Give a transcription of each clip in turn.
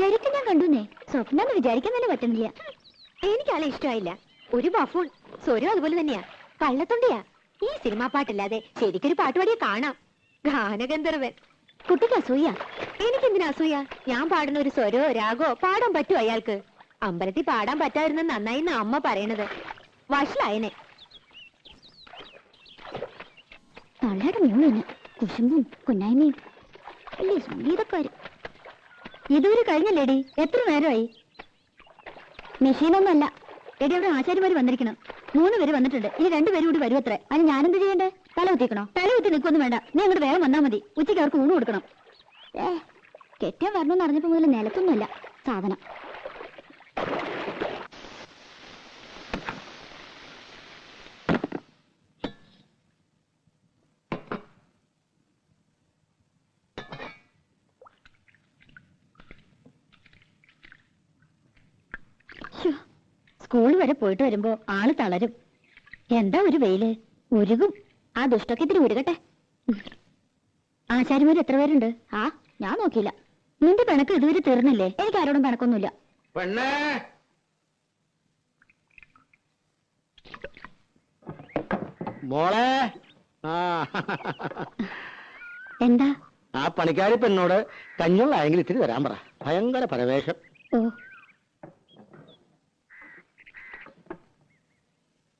ശരിക്കും ഞാൻ കണ്ടുന്നേ. സ്വപ്നം വിചാരിക്കാൻ തന്നെ പറ്റുന്നില്ല. എനിക്ക് ആളെ ഇഷ്ടമായില്ല. ഒരു ബഫൂൺ സ്വരം അതുപോലെ തന്നെയാ. കള്ളത്തൊണ്ടിയാ. ഈ സിനിമാ പാട്ടില്ലാതെ ശരിക്കൊരു പാട്ടുപാടിയെ കാണാം. ഗാനഗന്ധർവൻ. കുട്ടിക്ക് അസൂയ. എനിക്കെന്തിനാ അസൂയ? ഞാൻ പാടുന്ന ഒരു സ്വരോ രാഗോ പാടാൻ പറ്റുമോ അയാൾക്ക്. അമ്പലത്തിൽ പാടാൻ പറ്റാതിരുന്ന നന്നായി അമ്മ പറയണത്. വഷളായനെ. തള്ളയുടെ മൂന്ന് കുശുമ്പും കുന്നായ്മയും. സംഗീതക്കാര്. ഇതുവരെ കഴിഞ്ഞല്ലേടി? എത്ര നേരമായി? മെഷീനൊന്നുമല്ല. എടി അവിടെ ആശാരിമാര് വന്നിരിക്കണം. മൂന്ന് പേര് വന്നിട്ടുണ്ട്. ഇനി രണ്ടുപേരും കൂടി വരും അത്രേ അതിന് ഞാനെന്ത് ചെയ്യണ്ടേ? തല കുത്തിക്കണോ തല കുത്തി നിൽക്കൊന്നും വേണ്ട. നീ അങ്ങോട്ട് വേഗം വന്നാൽ മതി. ഉച്ചയ്ക്ക് അവർക്ക് ഊണ് കൊടുക്കണം. ഏ കെറ്റാൻ വരണമെന്ന് അറിഞ്ഞപ്പോൾ മുതൽ നിലത്തൊന്നുമില്ല. സാധനം. സ്കൂൾ വരെ പോയിട്ട് വരുമ്പോ ആൾ തളരും. എന്താ ഒരു വെയിൽ? ഉരുകും. ആ ദുഷ്ടൊക്കെ ഇത്തിരി ഉരുകട്ടെ. ആചാര്യമാര് എത്ര പേരുണ്ട്? ആ ഞാൻ നോക്കിയില്ല. നിന്റെ പിണക്ക് ഇതുവരെ തീർന്നില്ലേ? എനിക്ക് ആരോടും പിണക്കൊന്നുമില്ല. മോളെ! എന്താ? ആ പണിക്കാരി പെണ്ണോട് കഞ്ഞുള്ളായെങ്കിൽ ഇത്തിരി തരാൻ പറ. ഭയങ്കര പരവേഷം ഓ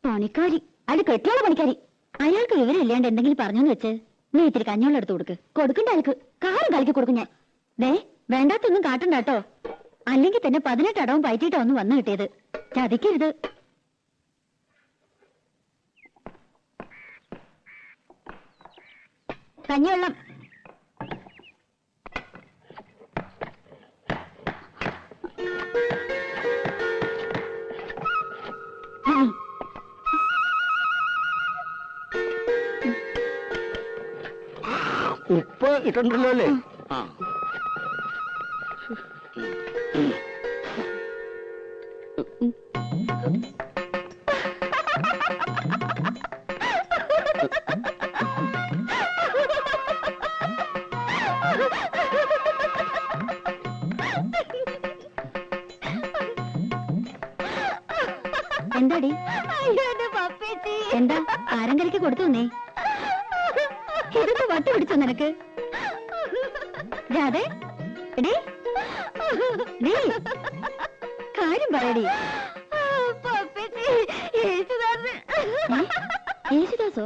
പണിക്കാരി. അത് കെട്ടിയാണ് പണിക്കാരി. അയാൾക്ക് വിവരമില്ലാണ്ട് എന്തെങ്കിലും പറഞ്ഞെന്ന് വെച്ച് നീ ഇത്തിരി കഞ്ഞോളം എടുത്ത് കൊടുക്ക്. കൊടുക്കണ്ട അയാൾക്ക്. കാറും കളിക്ക് കൊടുക്കും ഞാൻ. ദേ വേണ്ടാത്തൊന്നും കാട്ടണ്ട കേട്ടോ. അല്ലെങ്കിൽ തന്നെ പതിനെട്ട് അടവും പയറ്റിട്ടോ ഒന്ന് വന്നു കിട്ടിയത്. ചതിക്കരുത്. കഞ്ഞിവെള്ളം. ഉപ്പ് ഇട്ടുണ്ടല്ലോ അല്ലേ ആ. എന്താടി? എന്താ? ആരങ്കരയ്ക്ക് കൊടുത്തു നീ ഇതൊക്കെ വട്ടു പിടിച്ചോ നിനക്ക്? രാധേ എടീ. കാര്യം പറയടി? യേശുദാസോ.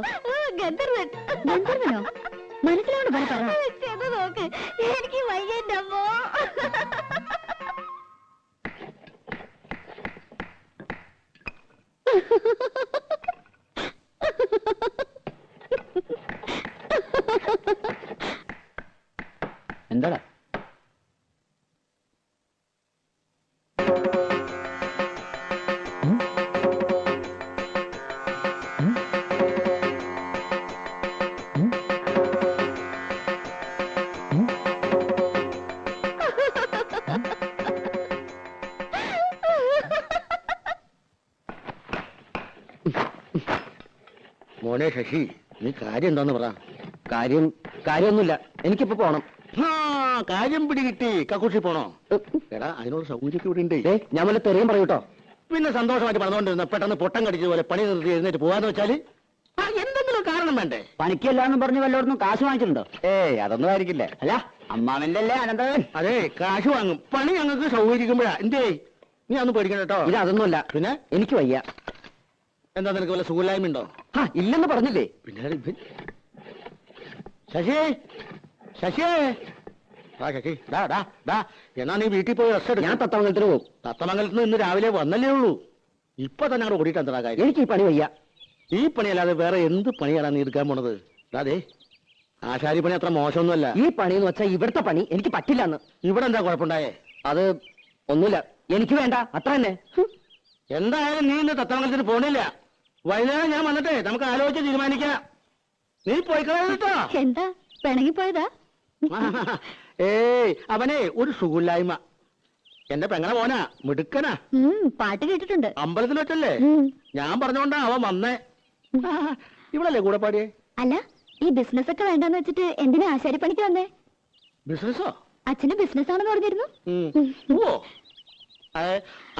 ഗന്ധർവൻ. ഗന്ധർവനോ? മനസ്സിലാണ് പറ. പറ ശശി നീ കാര്യം എന്താന്ന് പറ. കാര്യം കാര്യമൊന്നുമില്ല. എനിക്കിപ്പോ പോണം. ആ കാര്യം പിടികിട്ടി കക്കൂഷി പോണോ? എടാ അതിനോട് സൗകര്യമൊക്കെ ഇവിടെ ഉണ്ട്. ഞാൻ വല്ല തെറിയും പറയൂട്ടോ പിന്നെ സന്തോഷമായിട്ട് പറഞ്ഞുകൊണ്ടിരുന്ന പെട്ടെന്ന് പൊട്ടം കടിച്ച പോലെ പണി നിർത്തി എഴുന്നേറ്റ് പോവാന്ന് വെച്ചാൽ എന്തെങ്കിലും കാരണം വേണ്ടേ? പണിക്കല്ലാന്ന് പറഞ്ഞു വല്ലോടൊന്നും കാശ് വാങ്ങിച്ചിട്ടുണ്ടോ? ഏയ് അതൊന്നും ആയിരിക്കില്ല. അല്ല അമ്മാവന്റെ അല്ലേ അനന്തവൻ അതെ കാശ് വാങ്ങും. പണി ഞങ്ങൾക്ക് സൗകര്യക്കുമ്പോഴാ. എന്തേ? നീ അന്ന് പേടിക്കണം കേട്ടോ. ഇത് അതൊന്നുമല്ല പിന്നെ? എനിക്ക് വയ്യ. എന്താ നിനക്ക് വല്ല സുഖമില്ലായ്മ ഉണ്ടോ ഇല്ലെന്ന് പറഞ്ഞില്ലേ? പിന്നെ ശശി. ശശി എന്നാ നീ വീട്ടിൽ പോയി റെസ്റ്റ് ഞാൻ തത്തമംഗലത്തിന് പോകും. തത്തമംഗലത്ത് നിന്ന് ഇന്ന് രാവിലെ വന്നല്ലേ ഉള്ളൂ. ഇപ്പൊ തന്നെ അവിടെ ഓടിയിട്ട് എന്താ കാര്യം. എനിക്ക് ഈ പണി വയ്യ. ഈ പണിയല്ലാതെ വേറെ എന്ത് പണിയാണ് നീ എടുക്കാൻ പോണത്? അതെ ആശാരി പണി അത്ര മോശമൊന്നുമല്ല. ഈ പണി എന്ന് വെച്ചാൽ ഇവിടുത്തെ പണി എനിക്ക് പറ്റില്ല എന്ന് ഇവിടെ എന്താ കുഴപ്പമുണ്ടായേ? അത് ഒന്നുമില്ല. എനിക്ക് വേണ്ട. അത്ര തന്നെ. എന്തായാലും നീ ഇന്ന് തത്തമംഗലത്തിന് പോണില്ല. വൈകുന്നേരം ഞാൻ വന്നിട്ടേ നമുക്ക് ആലോചിച്ച് തീരുമാനിക്കാം. നീ പോയിക്കളോ എന്താ? പിണങ്ങിപ്പോയതാ ഏയ് അവനെ ഒരു സുഖമില്ലായ്മ. എന്റെ പെങ്ങളെ മോനാ മിടുക്കനാ. പാട്ട് കേട്ടിട്ടുണ്ട്. അമ്പലത്തിൽ വെച്ചല്ലേ? ഞാൻ പറഞ്ഞോണ്ടാ അവൻ വന്നേ. ഇവളല്ലേ കൂടെ പാടിയേ? അല്ല ഈ ബിസിനസ് ഒക്കെ വേണ്ടെന്ന് വെച്ചിട്ട് എന്തിനാ ആശാരിപ്പണിക്ക് വന്നേ? ബിസിനസ്സോ അച്ഛന് ബിസിനസ് ആണെന്ന് പറഞ്ഞിരുന്നു.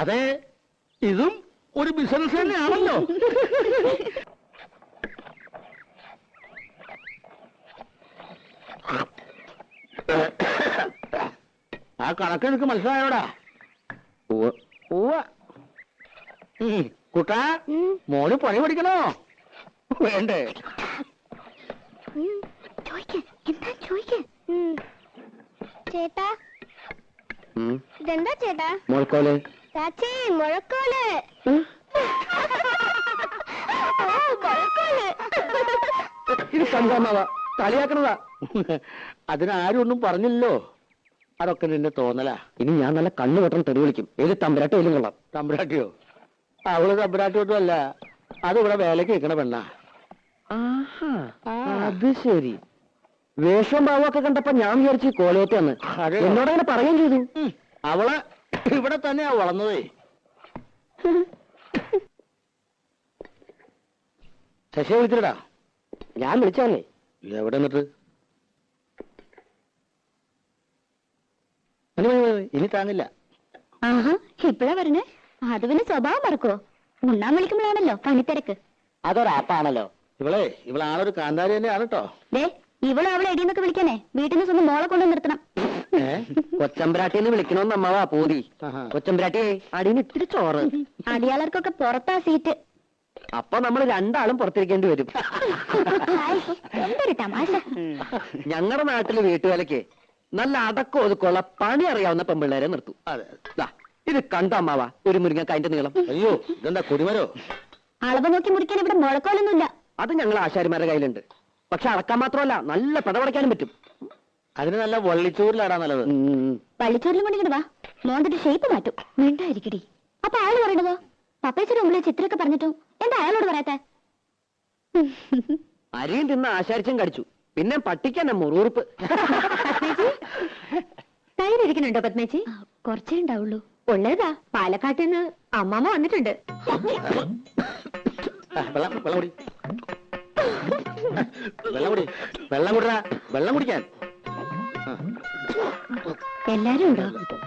അതെ ഇതും ഒരു ബിസിനസ് തന്നെയാണല്ലോ ആ കണക്ക് എനിക്ക് മനസ്സിലായോടാ. കുട്ടാ മോന് പണി പഠിക്കണോ? വേണ്ടേ. ചേട്ടാ. ഉം. ഇതെന്താ ചേട്ടാ? മോൾക്കോൽ. ചാച്ചി മുഴക്കോൽ. ഇത് കണ്ടാമാവാ കളിയാക്കണതാ. അതിനാരും ഒന്നും പറഞ്ഞില്ലല്ലോ. അതൊക്കെ നിന്റെ തോന്നലാ. ഇനി ഞാൻ നല്ല കണ്ണു വെട്ടം തെറി വിളിക്കും. ഏത് തമ്പരാട്ടി ഏലും കൊള്ളാം. തമ്പുരാട്ടിയോ? അവൾ തമ്പരാട്ടിയോട്ടും അല്ല. അത് ഇവിടെ വേലക്ക് വെക്കണ പെണ്ണാ. ആഹാ അത് ശരി. വേഷം ഭാവവും ഒക്കെ കണ്ടപ്പോ ഞാൻ വിചാരിച്ചു കോളേറ്റാന്ന് എന്നോടങ്ങനെ എന്നോട് അങ്ങനെ പറയുകയും ചെയ്തു. അവൾ ഇവിടെ തന്നെയാ വളർന്നതേ. ശശിയെ വിളിച്ചിട്ടാ ഞാൻ വിളിച്ചാന്നേ എവിടെ എന്നിട്ട്. ഇനി താങ്ങില്ല. ആഹാ ഇപ്പഴാ പറഞ്ഞേ അത് പിന്നെ സ്വഭാവം മറക്കോ ഉണ്ണാൻ വിളിക്കുമ്പോഴാണല്ലോ പണിത്തിരക്ക് അതൊരാപ്പാണല്ലോ ഇവളെ ഇവളാളൊരു കാന്താരി തന്നെയാണ് കേട്ടോ ദേ ഇവളും അവളെ എടിയെന്നൊക്കെ വിളിക്കാനേ. വീട്ടിൽ നിന്ന് സ്വന്തം മോളെ കൊണ്ട് നിർത്തണം. കൊച്ചമ്പരാട്ടിന്ന് വിളിക്കണോന്ന് അമ്മാവാ പൂതി. കൊച്ചമ്പ്രാട്ടിയെ അടിയിൽ ഇത്തിരി ചോറ്. അടിയാളർക്കൊക്കെ പുറത്താ സീറ്റ്. അപ്പൊ നമ്മൾ രണ്ടാളും പുറത്തിരിക്കേണ്ടി വരും. എന്തൊരു തമാശ. ഞങ്ങളുടെ നാട്ടിൽ വീട്ടുവേലയ്ക്ക് നല്ല അടക്കം ഒതുക്കുള്ള പണി അറിയാവുന്ന പെമ്പിള്ളേരെ നിർത്തും. അതെ ദാ, ഇത് കണ്ട അമ്മാവാ? ഒരു മുരിങ്ങക്കായന്റെ നീളം. അയ്യോ ഇതെന്താ കുടിമരോ? അളവ് നോക്കി മുറിക്കാൻ ഇവിടെ മുഴക്കോലൊന്നുമില്ല അത് ഞങ്ങൾ ആശാരിമാരുടെ കയ്യിലുണ്ട്. പക്ഷെ അടക്കാൻ മാത്രമല്ല നല്ല പടപടയ്ക്കാനും പറ്റും. അതിന് നല്ല വള്ളിച്ചൂരിലാടാ നല്ലത്. വള്ളിച്ചോറിലും കൊണ്ട് വാ. മോന്തിട്ട് ഷേപ്പ് മാറ്റും. മിണ്ടായിരിക്കടി. അപ്പൊ ആൾ പറയണതോ? പപ്പേച്ചിയുടെ മുമ്പിൽ ചിത്രമൊക്കെ പറഞ്ഞിട്ടും എന്താ അയാളോട് പറയാത്തെ? അരിയും തിന്ന് ആശാരിച്ചും കടിച്ചു. പിന്നെ പട്ടിക്കന്നെ മുറുറുപ്പ്. തൈരിക്കുന്നുണ്ടോ പത്മേച്ചി? കുറച്ചേ ഉണ്ടാവുള്ളൂ. ഉള്ളതാ. പാലക്കാട്ടിൽ നിന്ന് അമ്മാമ്മ വന്നിട്ടുണ്ട്. വെള്ളം വെള്ളം കുടി. വെള്ളം കുടി. വെള്ളം കുടിടാ. വെള്ളം കുടിക്കാൻ. എല്ലാരും ഉണ്ടോ?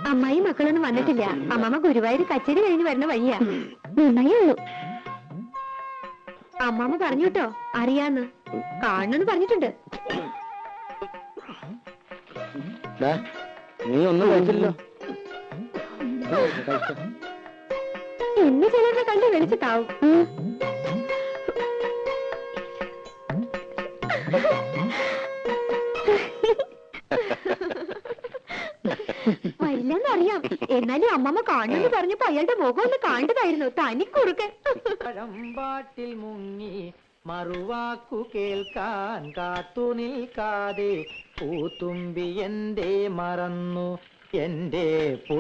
അമ്മായി മക്കളൊന്നും വന്നിട്ടില്ല. അമ്മമ്മ ഗുരുവായൂർ കച്ചേരി കഴിഞ്ഞ് വരുന്ന വഴിയാ. നന്നായേ ഉള്ളൂ. അമ്മാമ്മ പറഞ്ഞു കേട്ടോ അറിയാന്ന്. കാണണെന്ന് പറഞ്ഞിട്ടുണ്ട്. നീ ഒന്നും കഴിച്ചില്ലല്ലോ. എന്ന് ചിലരുടെ കണ്ട് വെളിച്ചിട്ടാവും. വരില്ലെന്നറിയാം എന്നാലും അമ്മമ്മ കാണുമെന്ന് പറഞ്ഞപ്പോ അയാളുടെ മുഖം ഒന്ന് കണ്ടതായിരുന്നു തനിക്കുറുക്കൻ പഴമ്പാട്ടിൽ മുങ്ങി മറുവാക്കു കേൾക്കാൻ കാത്തു നിൽക്കാതെ പൂത്തുമ്പി എന്റെ മറന്നു എന്റെ പു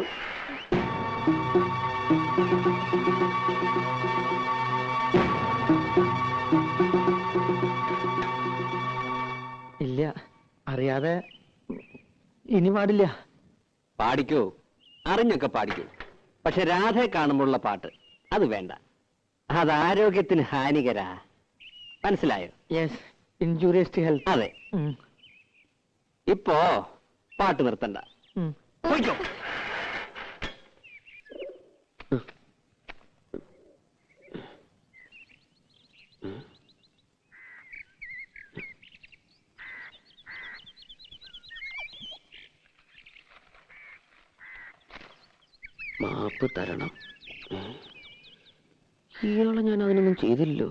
ഇല്ല അറിയാതെ ഇനി പാടില്ല. പാടിക്കോ. അറിഞ്ഞൊക്കെ പാടിക്കും. പക്ഷെ രാധയെ കാണുമ്പോഴുള്ള പാട്ട് അത് വേണ്ട. അത് ആരോഗ്യത്തിന് ഹാനികരാ. മനസ്സിലായോ? യെസ് ഇൻജൂറിയസ് ടു ഹെൽത്ത് അതെ. ഇപ്പോ പാട്ട് നിർത്തണ്ട. പോയിക്കോ. മാപ്പ് തരണം? ഇയാളെ ഞാൻ അതിനൊന്നും ചെയ്തില്ലല്ലോ.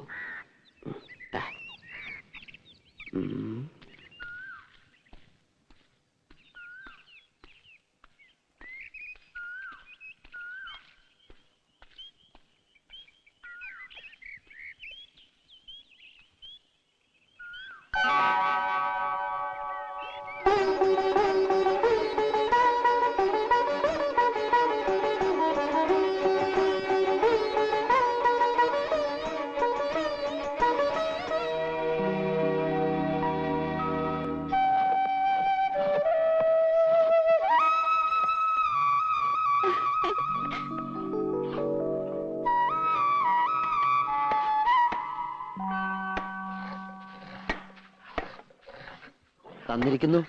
തന്നിരിക്കുന്നു.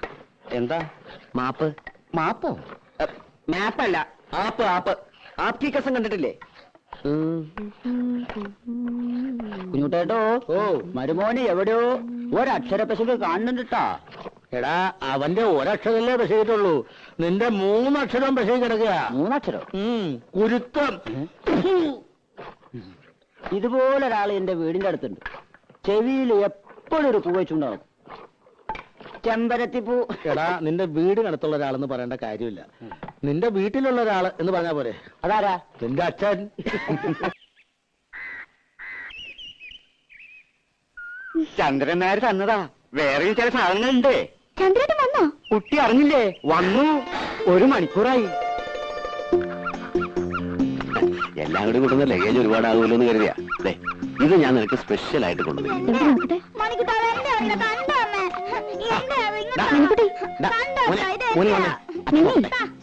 എന്താ? മാപ്പ്? മാപ്പോ? മാപ്പല്ല. ആപ്പ് ആപ്പ്. ആപ്പി കസം കണ്ടിട്ടില്ലേ? കുഞ്ഞുട്ടേട്ടോ ഓ. മരുമോന് എവിടെയോ ഒരക്ഷര പെശക് കാണുന്നുണ്ടാ എടാ അവന്റെ ഒരക്ഷരല്ലേ പശുകിട്ടുള്ളൂ നിന്റെ മൂന്നക്ഷരം ബസ്സിൽ കിടക്കുക മൂന്നക്ഷരം? കുരുത്തം. ഇതുപോലെ ഒരാൾ എന്റെ വീടിന്റെ അടുത്തുണ്ട്. ചെവിയിൽ എപ്പോഴും ഒരു പൂ വെച്ചുണ്ടാവും. ചെമ്പരത്തിപ്പൂ എടാ നിന്റെ വീടിനടുത്തുള്ള ഒരാളെന്ന് പറയേണ്ട കാര്യമില്ല. നിന്റെ വീട്ടിലുള്ള ഒരാൾ എന്ന് പറഞ്ഞാ പോരെ. അതാരാ? നിന്റെ അച്ഛൻ. ചന്ദ്രൻ നായർ തന്നതാ. വേറെയും ചില സാധനങ്ങളുണ്ട്. ചന്ദ്രേട്ടൻ വന്നോ? കുട്ടി അറിഞ്ഞില്ലേ? വന്നു. ഒരു മണിക്കൂറായി. എല്ലാം കൂടി കൊണ്ടുവന്ന ലഗേജ് ഒരുപാടാകുമല്ലോ എന്ന് കരുതിയാ. ദേ, ഇത് ഞാൻ നിനക്ക് സ്പെഷ്യൽ ആയിട്ട് കൊണ്ടുവരും മണിക്കുട്ടി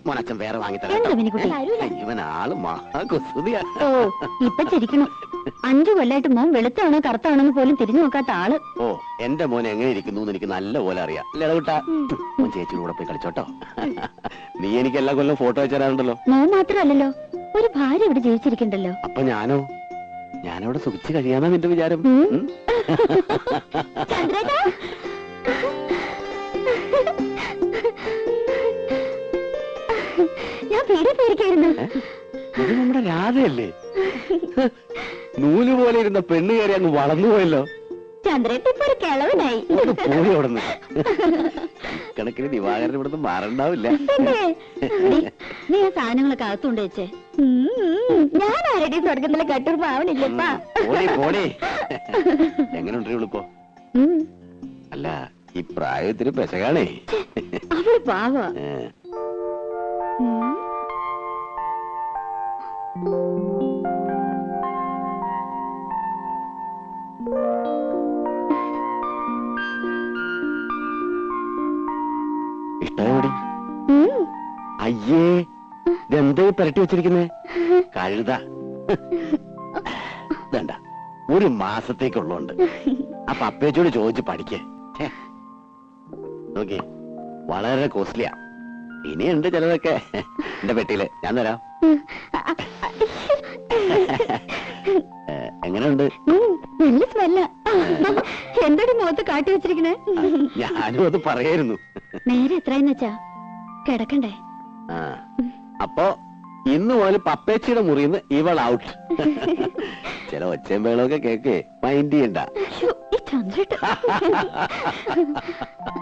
മോനച്ഛൻ വേറെ വാങ്ങിത്തരാം ഓ ഇപ്പൊ ചിരിക്കണം. അഞ്ചു കൊല്ലായിട്ട് മോൻ വെളുത്താണോ കറുത്താണോ എന്ന് പോലും തിരിഞ്ഞു നോക്കാത്ത ആൾ. ഓ എന്റെ മോൻ എങ്ങനെ ഇരിക്കുന്നു എനിക്ക് നല്ല പോലെ അറിയാം. മോൻ ചേച്ചിയുടെ കൂടെ പോയി കളിച്ചോട്ടോ. നീ എനിക്ക് എല്ലാ കൊല്ലം ഫോട്ടോ തരാറുണ്ടല്ലോ മോൻ മാത്രമല്ലല്ലോ ഒരു ഭാര്യ ഇവിടെ ജീവിച്ചിരിക്കണ്ടല്ലോ. അപ്പൊ ഞാനോ? ഞാനവിടെ സുഖിച്ചു കഴിയാന്നാ നിന്റെ വിചാരം? ചന്ദ്രേട്ടാ. ഞാൻ പേടി പേടിക്കായിരുന്നു. ഇത് നമ്മുടെ രാധയല്ലേ? നൂൽ പോലെ ഇരുന്ന പെണ്ണ് കയറി അങ്ങ് വളർന്നു പോയല്ലോ. ചന്ദ്രേട്ട ഒരു കിളവനായി. പോയി അവിടുന്ന്. കണക്കിന് ദിവാകരൻ ഇവിടുന്ന് മാറണ്ടാവില്ല. നീ ആ സാധനങ്ങളൊക്കെ അകത്തുകൊണ്ട് വെച്ചേ. ഞാൻ ആരുടെ സ്വർഗത്തിലെ കട്ടൂർ പാവണില്ലപ്പാ പോണേ പോണേ എങ്ങനെയുണ്ട് ഇവളിപ്പോ ഉം, അല്ല ഈ പ്രായത്തിന് പെശകാണേ. അവൾ പാവ. അയ്യേ ഇതെന്തേ പെരട്ടി വെച്ചിരിക്കുന്നേ? കഴുത. വേണ്ട ഒരു മാസത്തേക്കുള്ളോണ്ട്. അപ്പൊ അപ്പേച്ചോട് ചോദിച്ച് പഠിക്കേ. നോക്കി വളരെ കോസ്റ്റ്ലിയാ. ഇനിയുണ്ട് ചിലതൊക്കെ. എന്റെ പെട്ടിയിൽ ഞാൻ തരാം. എങ്ങനെയുണ്ട്? നല്ല സ്മെല്ല. എന്തൊരു മുഖത്ത് കാട്ടി വെച്ചിരിക്കണേ ഞാനും അത് പറയായിരുന്നു. നേരെ എത്രയെന്ന് വെച്ചാ? കിടക്കണ്ടേ? അപ്പോ ഇന്ന് മുതൽ പപ്പേച്ചിയുടെ മുറിന്ന് ഇവൾ ഔട്ട് ചില ഒച്ചയും വേളൊക്കെ കേക്കേ മൈൻഡ് ചെയ്യണ്ട.